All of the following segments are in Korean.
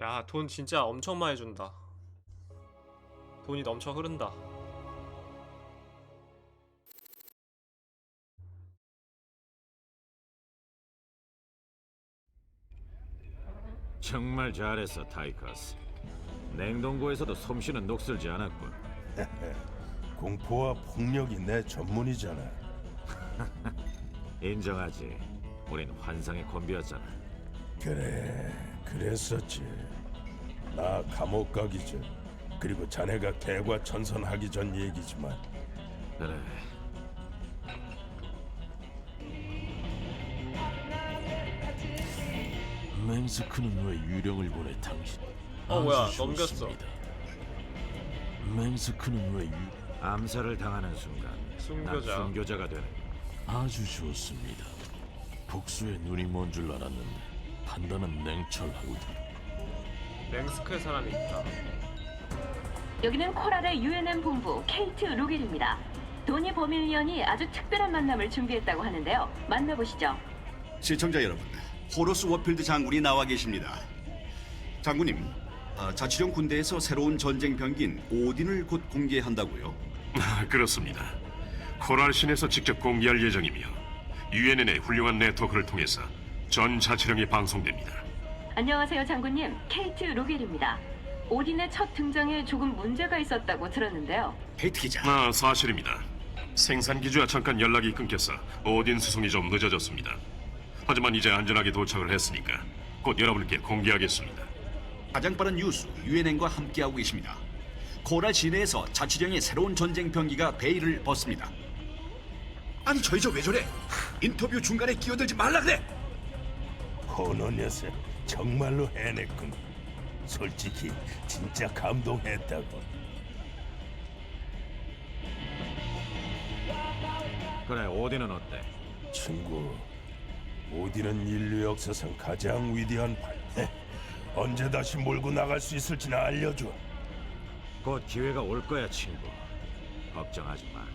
야, 돈 진짜 엄청 많이 준다. 돈이 넘쳐 흐른다. 정말 잘했어, 타이커스. 냉동고에서도 솜씨는 녹슬지 않았군. 공포와 폭력이 내 전문이잖아. 인정하지. 우린 환상의 콤비였잖아. 그래, 그랬었지. 나 감옥 가기 전, 그리고 자네가 개과 천선하기 전 얘기지만 그래. 맹스크는 왜 유령을 보내 당신? 어, 뭐야, 아주 넘겼어. 좋습니다. 맹스크는 왜 유... 암살을 당하는 순간 순교자. 난 순교자가 되는. 아주 좋습니다. 복수의 눈이 먼 줄 알았는데 판단은 냉철하고 맹스크의 사람이 있다. 여기는 코랄의 UNM 본부 케이트 로겔입니다. 도니 버밀리언이 아주 특별한 만남을 준비했다고 하는데요. 만나보시죠. 시청자 여러분, 호로스 워필드 장군이 나와 계십니다. 장군님, 아, 자치령 군대에서 새로운 전쟁 병기인 오딘을 곧 공개한다고요? 아, 그렇습니다. 코랄 신에서 직접 공개할 예정이며 UNN의 훌륭한 네트워크를 통해서 전 자치령이 방송됩니다. 안녕하세요, 장군님. 케이트 로겔입니다. 오딘의 첫 등장에 조금 문제가 있었다고 들었는데요. 헤이트 기자, 아, 사실입니다. 생산 기지와 잠깐 연락이 끊겨서 오딘 수송이 좀 늦어졌습니다. 하지만 이제 안전하게 도착을 했으니까 곧 여러분께 공개하겠습니다. 가장 빠른 뉴스 UNN과 함께하고 계십니다. 코랄 시내에서 자치령의 새로운 전쟁 병기가 베일을 벗습니다. 아니 저희 저 왜 저래? 인터뷰 중간에 끼어들지 말라 그래. 코너 녀석 정말로 해냈군. 솔직히 진짜 감동했다고. 그래, 오딘은 어때? 친구, 오디는 인류 역사상 가장 위대한 발매. 언제 다시 몰고 나갈 수 있을지는 알려줘. 곧 기회가 올 거야, 친구. 걱정하지 마.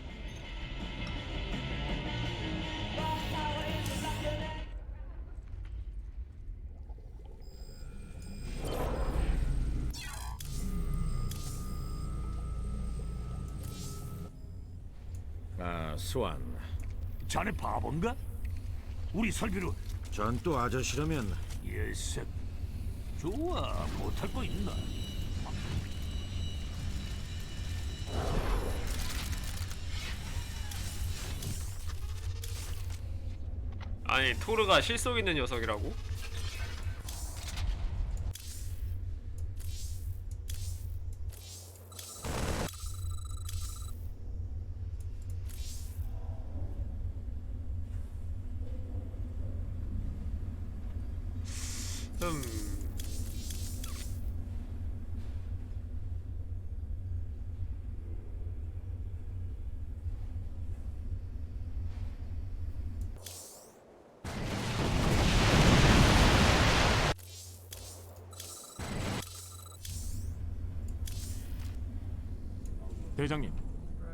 아, 스완. 자네 바본가? 우리 설비로 전 또 아저씨라면 예색 좋아 못할 거 있나? 아니, 토르가 실속 있는 녀석이라고? 음. 대장님,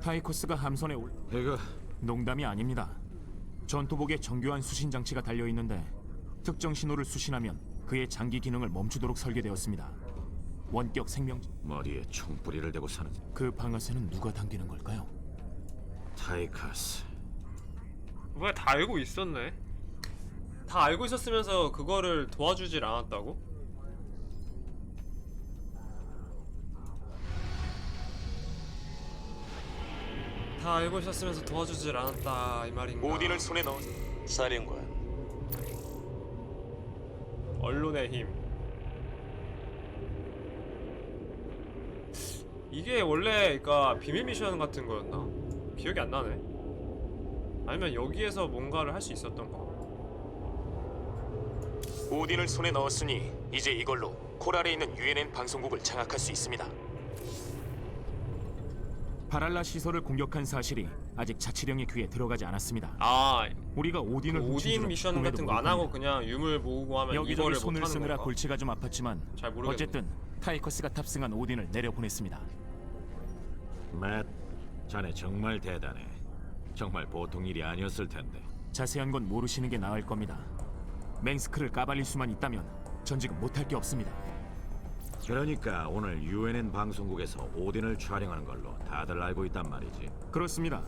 타이코스가 함선에 올 이거 농담이 아닙니다. 전투복에 정교한 수신 장치가 달려 있는데 특정 신호를 수신하면 그의 장기 기능을 멈추도록 설계되었습니다. 원격 생명 머리에 총뿌리를 대고 사는 그 방아쇠는 누가 당기는 걸까요? 타이커스. 뭐야, 다 알고 있었네. 다 알고 있었으면서 그거를 도와주질 않았다고? 다 알고 있었으면서 도와주질 않았다 이 말인가? 오딘을 손에 넣은 사령관 언론의 힘. 이게 원래 그러니까 비밀 미션 같은 거였나? 기억이 안 나네. 아니면 여기에서 뭔가를 할 수 있었던 거? 오딘을 손에 넣었으니 이제 이걸로 코랄에 있는 UNN 방송국을 장악할 수 있습니다. 바랄라 시설을 공격한 사실이 아직 자치령의 귀에 들어가지 않았습니다. 아, 우리가 오딘을 그 훔친 오딘 줄은 미션 꿈에도 같은 거안 하고 몰랐습니다. 그냥 유물 모으고 하면 여기저기 이거를 손을 하는 쓰느라 건가? 골치가 좀 아팠지만 잘 모르겠네. 어쨌든 타이커스가 탑승한 오딘을 내려보냈습니다. 맷, 자네 정말 대단해. 정말 보통 일이 아니었을 텐데. 자세한 건 모르시는 게 나을 겁니다. 맹스크를 까발릴 수만 있다면 전 지금 못할 게 없습니다. 그러니까 오늘 UNN 방송국에서 오딘을 촬영하는 걸로 다들 알고 있단 말이지. 그렇습니다.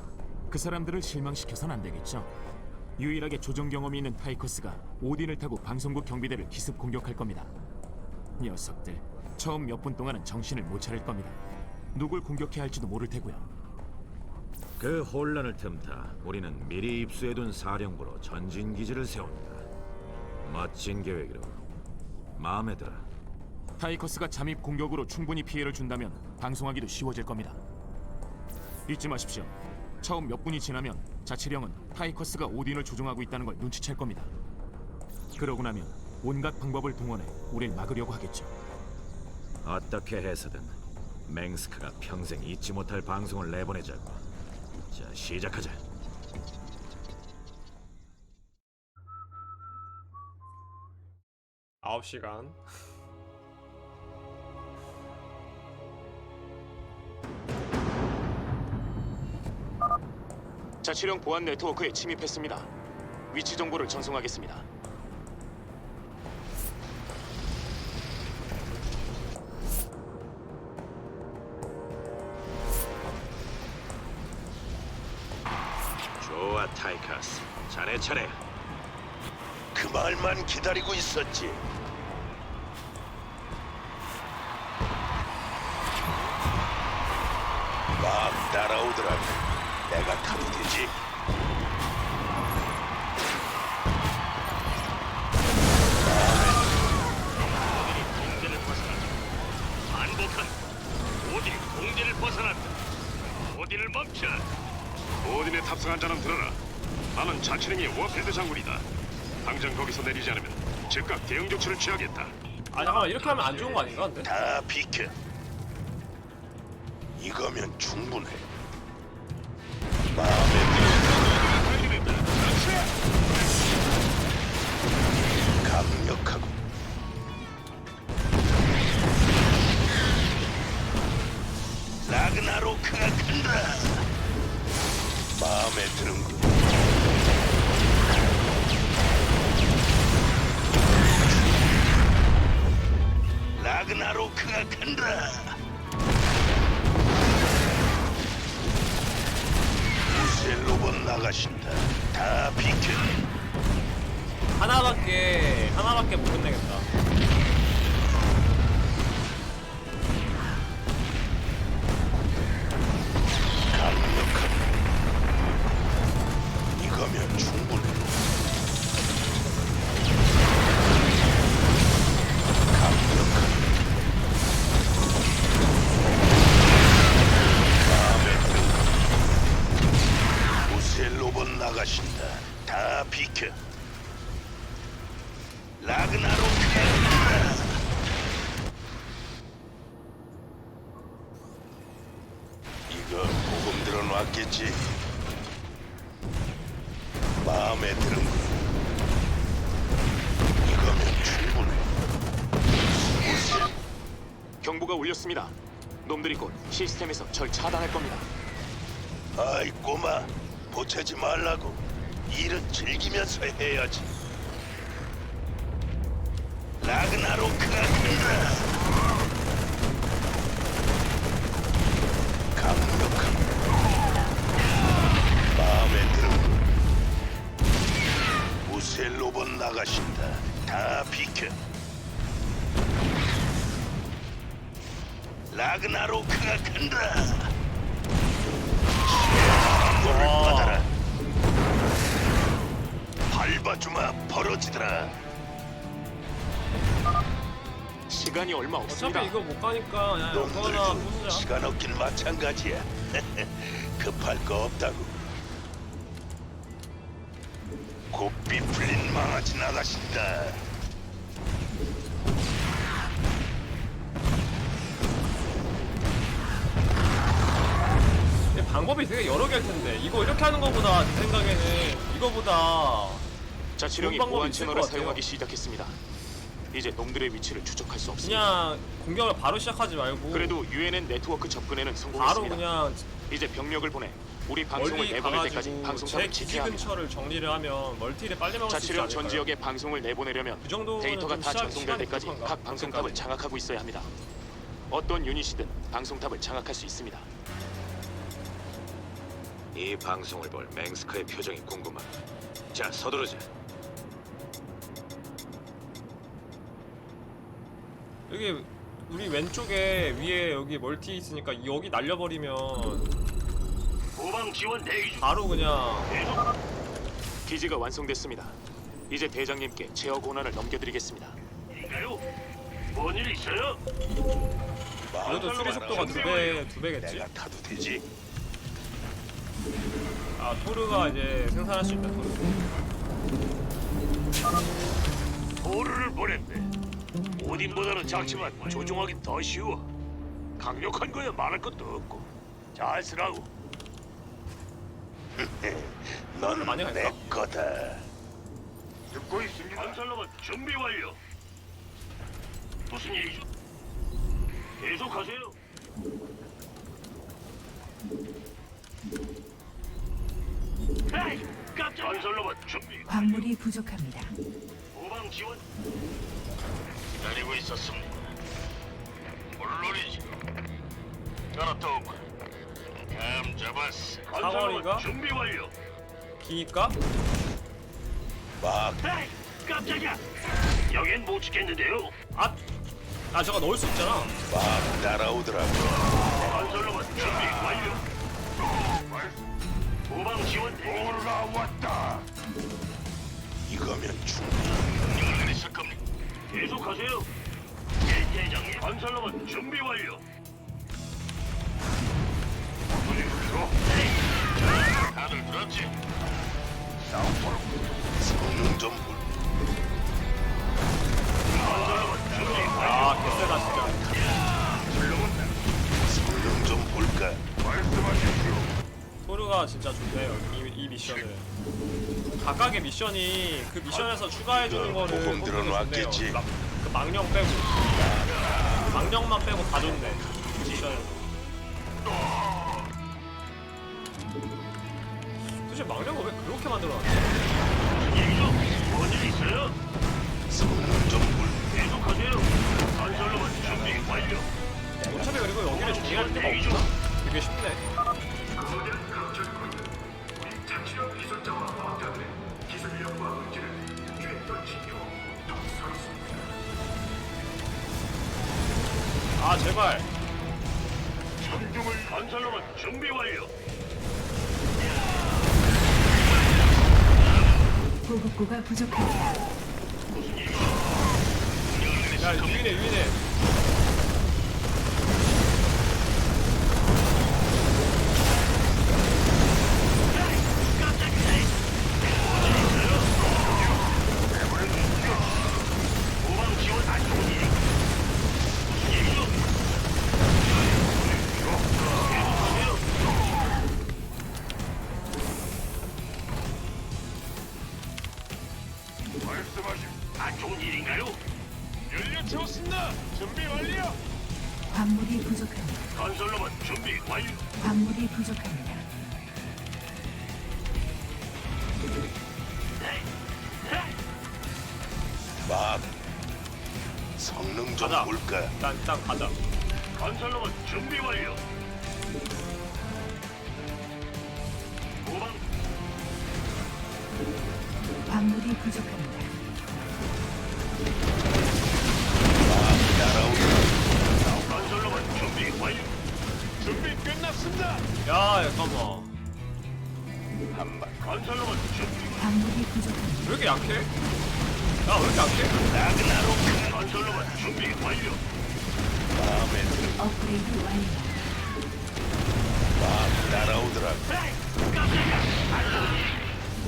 그 사람들을 실망시켜선 안 되겠죠. 유일하게 조종 경험이 있는 타이커스가 오딘을 타고 방송국 경비대를 기습 공격할 겁니다. 녀석들 처음 몇 분 동안은 정신을 못 차릴 겁니다. 누굴 공격해야 할지도 모를 테고요. 그 혼란을 틈타 우리는 미리 입수해둔 사령부로 전진 기지를 세운다. 멋진 계획이로 마음에 들어. 타이커스가 잠입 공격으로 충분히 피해를 준다면 방송하기도 쉬워질 겁니다. 잊지 마십시오. 처음 몇 분이 지나면 자치령은 타이커스가 오딘을 조종하고 있다는 걸 눈치챌 겁니다. 그러고 나면 온갖 방법을 동원해 우릴 막으려고 하겠죠. 어떻게 해서든 맹스크가 평생 잊지 못할 방송을 내보내자고. 자 시작하자. 아홉 시간 자치령 보안 네트워크에 침입했습니다. 위치 정보를 전송하겠습니다. 좋아 타이커스. 자네 차례. 그 말만 기다리고 있었지. 자치령의 워필드 장군이다. 당장 거기서 내리지 않으면 즉각 대응 조치를 취하겠다. 아 잠깐만 이렇게 하면 안 좋은 거 아닌가 근데? 다 비켜. 이거면 충분해. 라그나로크가 간다. 우셀 로봇 나가신다. 다 비켜. 하나밖에 하나밖에 못 끝내겠다. 이거 보금 들어놨겠지? 마음에 드는 군. 이거면 충분해. 경보가 울렸습니다. 놈들이 곧 시스템에서 절 차단할 겁니다. 아이 꼬마 보채지 말라고. 일은 즐기면서 해야지. 라그나로크가 간다. 로봇 나가신다. 다 비켜. 라그나로크가 간다. 를 받아라. 밟아주마 벌어지더라. 시간이 얼마 없습니다. 어차피 이거 못 가니까 그냥 이거 놈들도 부수자. 시간 없긴 마찬가지야. 급할 거 없다고. 고삐 풀린 망아지 나가신다. 근데 방법이 되게 여러 개일 텐데 이거 이렇게 하는 거보다 제 생각에는 이거보다 자치령이 좋은 방법이 보안 있을 채널을 것 같아요. 사용하기 시작했습니다. 이제 놈들의 위치를 추적할 수 없습니다. 그냥 공격을 바로 시작하지 말고 그래도 UNN 네트워크 접근에는 바로 성공했습니다. 그냥 이제 병력을 보내 우리 방송을 멀리 내보낼 때까지 가가지고 제 방송탑을 기지 지켜야 합니다. 근처를 정리를 하면 멀티를 빨리 먹을 수 있지 자치령 전 않을까요? 지역에 방송을 내보내려면 그 정도는 데이터가 좀다 전송될 시간이 때까지 부족한가? 각 방송탑을. 장악하고 있어야 합니다. 어떤 유닛이든 방송탑을 장악할 수 있습니다. 이 방송을 볼 맹스크의 표정이 궁금하다. 자, 서두르자. 여기 우리 왼쪽에 위에 여기 멀티 있으니까 여기 날려버리면 후방 지원 대기 중. 바로 그냥 계속 기지가 완성됐습니다. 이제 대장님께 제어 권한을 넘겨드리겠습니다. 인가요? 뭔일 있어요? 이것도 수리 속도가 두 배 두 배겠지? 내가 타도 되지? 아 토르가 이제 생산할 수 있다 토르. 보루를 보냈네. 오딘보다는 작지만 조종하기 더 쉬워. 강력한 거야 말할 것도 없고. 잘 쓰라고. 넌 많이 갈까? 내 거다. 듣고 있습니다. 건설로봇 준비 완료. 무슨 일이죠? 계속하세요. 에이, 깜짝. 건설로봇 준비. 광물이 부족합니다. 후방 지원. 기다리고 있었습니다. 물론이지. 알았다. 감 잡았어. 건설로봇 준비 완료. 기니까 막 에이, 깜짝이야. 여긴 못 지켰는데요. 아, 아 저거 넣을 수 있잖아. 막 따라오더라고. 건설로봇 준비 완료. 후방 지원 올라왔다. 이거면 겁니다. 계속하세요. 예, 대장님. 건설로봇 준비 완료. 다들 들었지? 성능 좀 볼. 건설로봇 준비 완료. 아 개쎄다 진짜. 성능 좀 볼까? 토르가 진짜 좋네요. 이, 이 미션을. 각각의 미션이 그 미션에서 추가해 주는 그 거를 보면 들어놨겠지. 그 망령 빼고 망령만 빼고 다 좋네. 그 미션에서. 도대체 망령을 왜 그렇게 만들어놨지? 일이죠? 뭔일 있어요? 성능 좀 광물이 부족합니다. 광물이 부족합니다. 왜 이렇게 약해? 야왜 이렇게 약해? 건설로봇 준비 완료. 마음에 들어. 업그레이드 완료. 좋은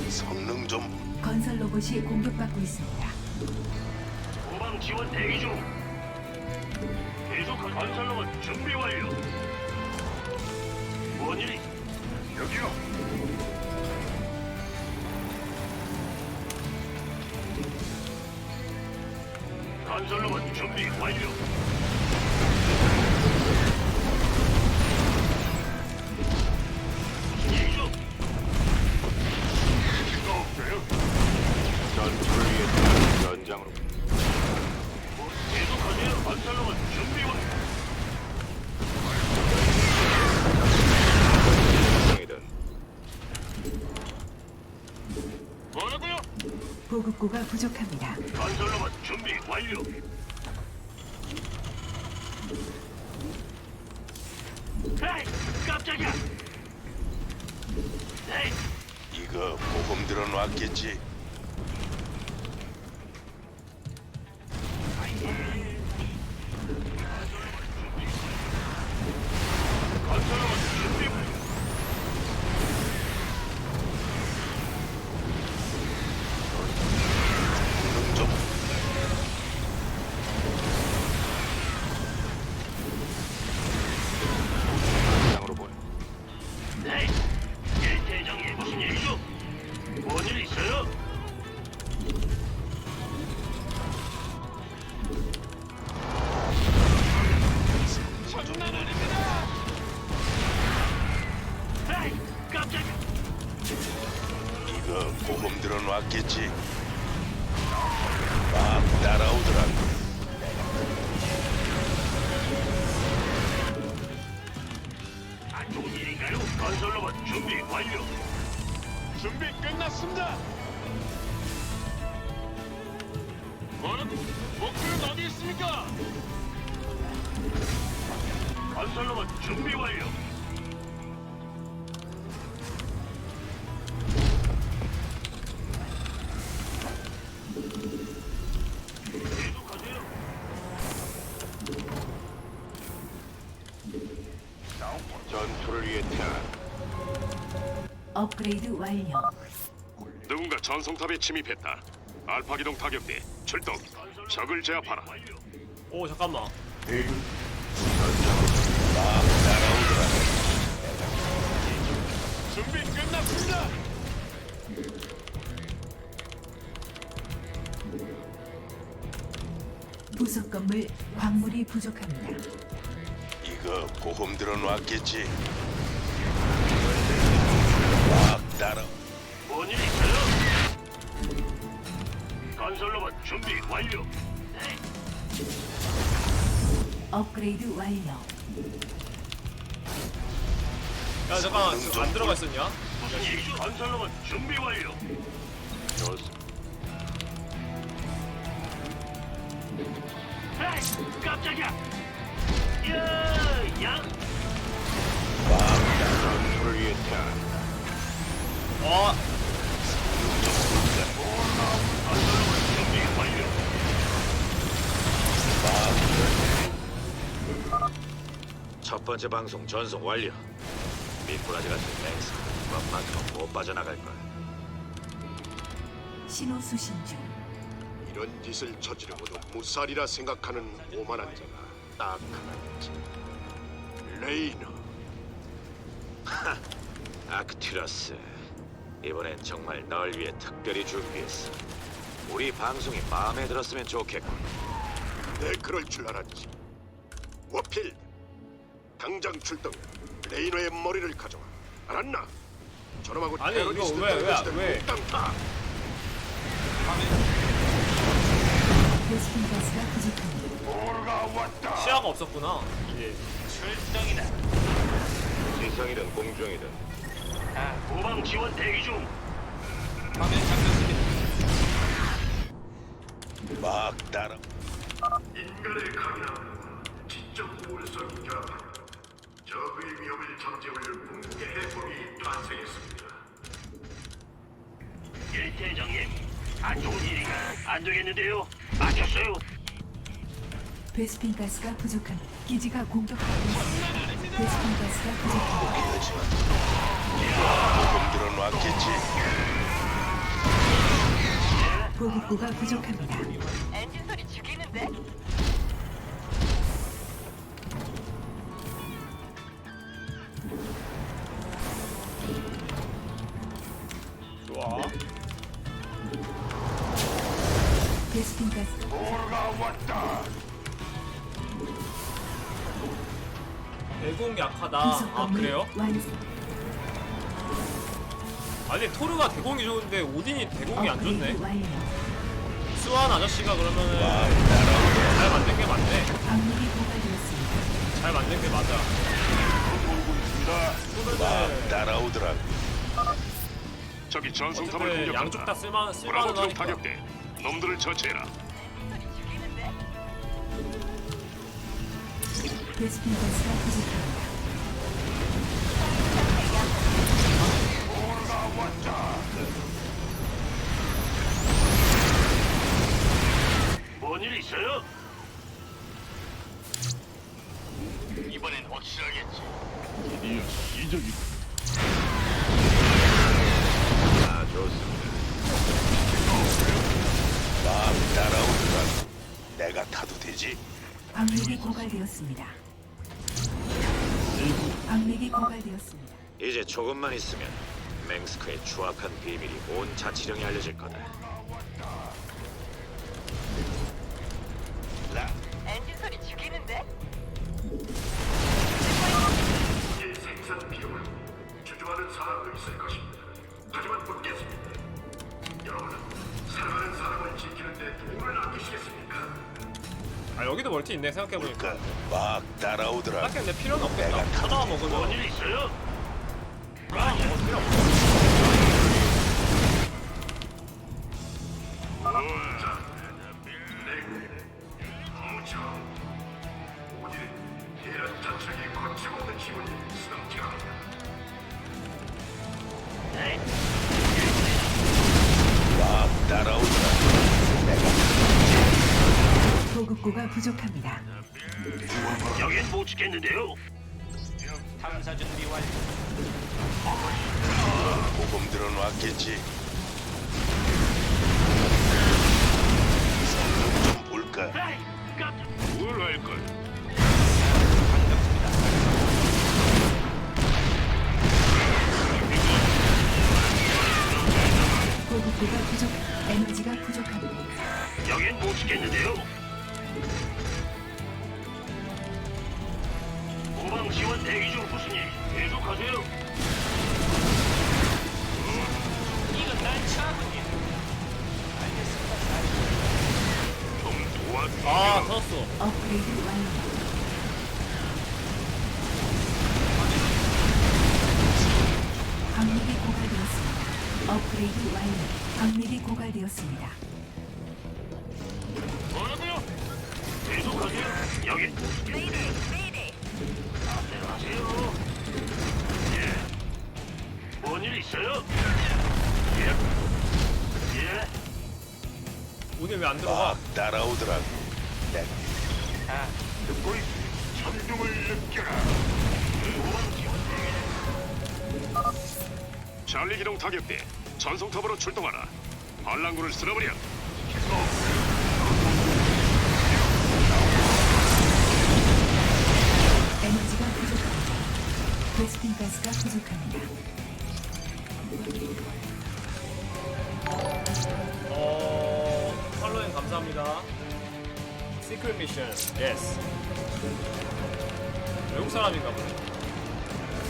일. 성능 좀 볼. 건설 로봇이 공격받고 있습니다. 후방 지원 대기 중. 계속 건설로봇 준비 완료. 뭔 일이? 여기요. 건설로봇 준비 완료. 보급고가 부족합니다. 건설로봇 준비 완료. 에이, 깜짝이야. 에이, 이거 보금 들어놨겠지? 업그레이드 완료. 누군가 전송탑에 침입했다. 알파 기동 타격대 출동. 적을 제압하라. 오 잠깐만 준비 끝났습니다. 부속 건물 광물이 부족합니다. 이거 보금 들어놨겠지? 막 따라. 뭔일 있어요? 건설로봇 준비 완료. 네, 업그레이드 완료. 야 잠깐 안 들어가 있었냐? 무슨 일이죠? 건설로봇 준비 완료. 에이, 깜짝이야. 야, 야. 전투를 위해 태 어. 첫 번째 방송 전송 완료. 미꾸라지 같은 맹수 것만큼 못 빠져나갈 거야. 신호 수신 중. 이런 짓을 저지르고도 무살이라 생각하는 오만한 자가 딱 하나겠지. 레이너. 아크티러스. 이번엔 정말 널 위해 특별히 준비했어. 우리 방송이 마음에 들었으면 좋겠군. 내 그럴 줄 알았지. 워필. 당장 출동. 레이너의 머리를 가져와. 알았나? 저놈하고 아니, 이거 테러리스트 왜, 왜, 떨어지는 왜? 땅파. 베스킨 가스가 부족합니다. 오르가 왔다. 시야가 없었구나 이게 출동이다. 지성이든 공중이든 아, 후방 지원 대기 중. 막 따라. 인간의 강함. 지적 우월성이자 적의 위협을 잠재울 궁극의 해법이 탄생했습니다. 예, 대장님. 안 좋은 일인가? 안 되겠는데요. 맞췄어요. 베스킨 가스가 부족합니다. 기지가 공격받고 있습니다. 베스킨 가스가 부족합니다. 보금 들어놨겠지? 보급고가 부족합니다. 완성. 아니 토르가 대공이 좋은데 오딘이 대공이 안 좋네 업그레이드 완료. 수완 아저씨가 그러면은 잘 만든 게 맞네 고갈되었습니다. 잘 만든 게 맞아 막 따라오더라고. 적이 전송탑을 공격한다. 양쪽 다 쓸만 브라보 쓸만은 쪽 하니까. 타격대. 놈들을 처치해라. 베스핀 가스가 부족합니다. 뭔일 있어요? 이번엔 확실하겠지. 아, 좋습니다. 막 따라오더라. 내가 타도 되지? 고갈되었습니다. 광맥이 고갈되었습니다. 이제 조금만 있으면 맹스크의 추악한 비밀이 온 자치령에 알려질 거다. 엔진 소리 죽이는데? 이 생산 비용을 주저하는 사람도 있을 것입니다. 하지만 묻겠습니다. 여러분은 사랑하는 사람을 지키는데 돈을 아끼시겠습니까? 아 여기도 멀티 있네 생각해보니까 그러니까 막 따라오더라. 딱히 근데 필요는 없겠다 내가 뭔 먹으면 일 있어요? 대란 자체에 거침없는 보급고가 부족합니다. 여긴 못 지켰는데요. 보금 들어놨겠지. 깜짝. 뭘 할걸? 보급고가 부족, 에너지가 부족합니다. 여긴 못 지켰는데요. 후방 지원 대기 중 무슨 일? 계속하세요. 이건 난 차군요. 아 터졌어 업그레이드 완료. 광맥이 고갈되었습니다. 업그레이드 완료. 광맥이 고갈되었습니다. 뭐라고요? 계속하세요. 여기. 마음대로 하세요. 예. 뭔일 있어요? 예. 예. 오늘 왜 안 들어가 막 따라오더라고. 내 듣고 있 천둥을 느껴라. 찰리 기동 타격대. 전송탑으로 출동하라. 반란군을 쓸어버려. 에너지가 부족합니다. 베스핀 가스가 부족합니다. 어... 팔로잉 감사합니다 시크릿 미션 예스 외국 사람인가 보네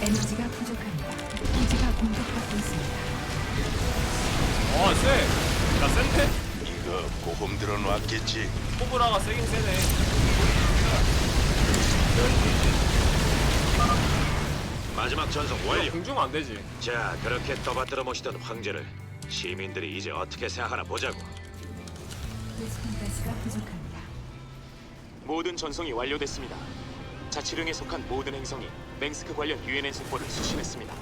에너지가 부족합니다. 기지가 공격받고 있습니다. 어 쎄! 나 센데? 이거 보금 들어놨겠지. 코브라가 세긴 세네 마지막 전송 이거 완료. 공중 안 되지 자, 그렇게 떠받들어 모시던 황제를 시민들이 이제 어떻게 생각하나 보자고. 베스핀 가스가 부족합니다. 모든 전송이 완료됐습니다. 자치령에 속한 모든 행성이 맹스크 관련 유엔엔 속보를 수신했습니다.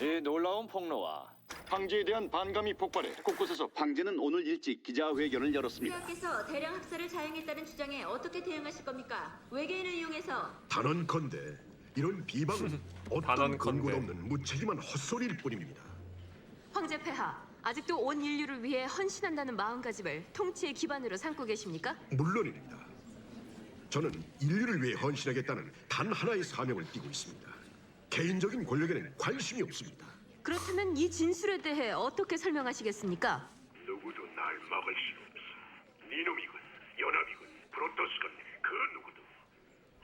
이 놀라운 폭로와 황제에 대한 반감이 폭발해 곳곳에서 황제는 오늘 일찍 기자회견을 열었습니다. 유학께서 대량 학살을 자행했다는 주장에 어떻게 대응하실 겁니까? 외계인을 이용해서 단언컨대 이런 비방은 어떤 단언컨대. 근거 없는 무책임한 헛소리일 뿐입니다. 황제 폐하 아직도 온 인류를 위해 헌신한다는 마음가짐을 통치의 기반으로 삼고 계십니까? 물론입니다. 저는 인류를 위해 헌신하겠다는 단 하나의 사명을 띠고 있습니다. 개인적인 권력에는 관심이 없습니다. 그렇다면 이 진술에 대해 어떻게 설명하시겠습니까? 누구도 날 막을 수 없어. 니놈이군, 연합이군, 프로토스건 그 누구도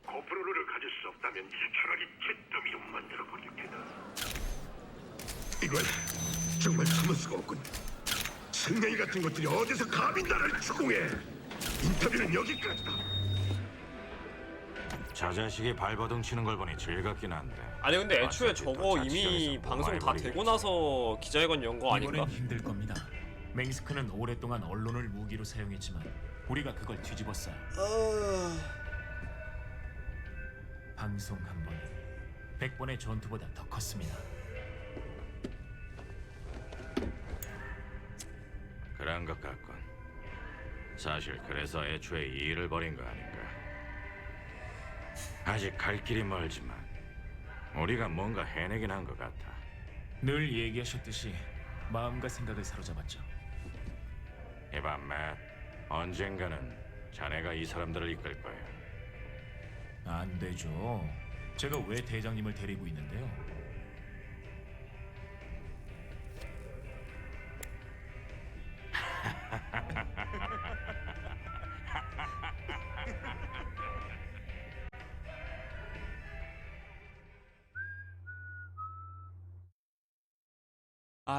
코프로를 가질 수 없다면 차라리 잿더미로 만들어 버릴 테다. 이건 정말 참을 수가 없군. 승냥이 같은 것들이 어디서 감히 나를 추궁해? 인터뷰는 여기까지다. 저 자식이 발버둥 치는 걸 보니 즐겁긴 한데. 아니 근데 애초에 어차피 또 저거 이미 자치령에서 방송 다 되고 나서 기자회견 연 거 아닌가? 이번엔 힘들 겁니다. 맹스크는 오랫동안 언론을 무기로 사용했지만 우리가 그걸 뒤집었어요. 방송 한 번이 100번의 전투보다 더 컸습니다. 그런 것 같군. 사실 그래서 애초에 이 일을 벌인 거 아닌가. 아직 갈 길이 멀지만 우리가 뭔가 해내긴 한 것 같아. 늘 얘기하셨듯이 마음과 생각을 사로잡았죠. 이봐, 맷. 언젠가는 자네가 이 사람들을 이끌 거야. 안 되죠. 제가 왜 대장님을 데리고 있는데요?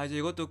아 이제 이것도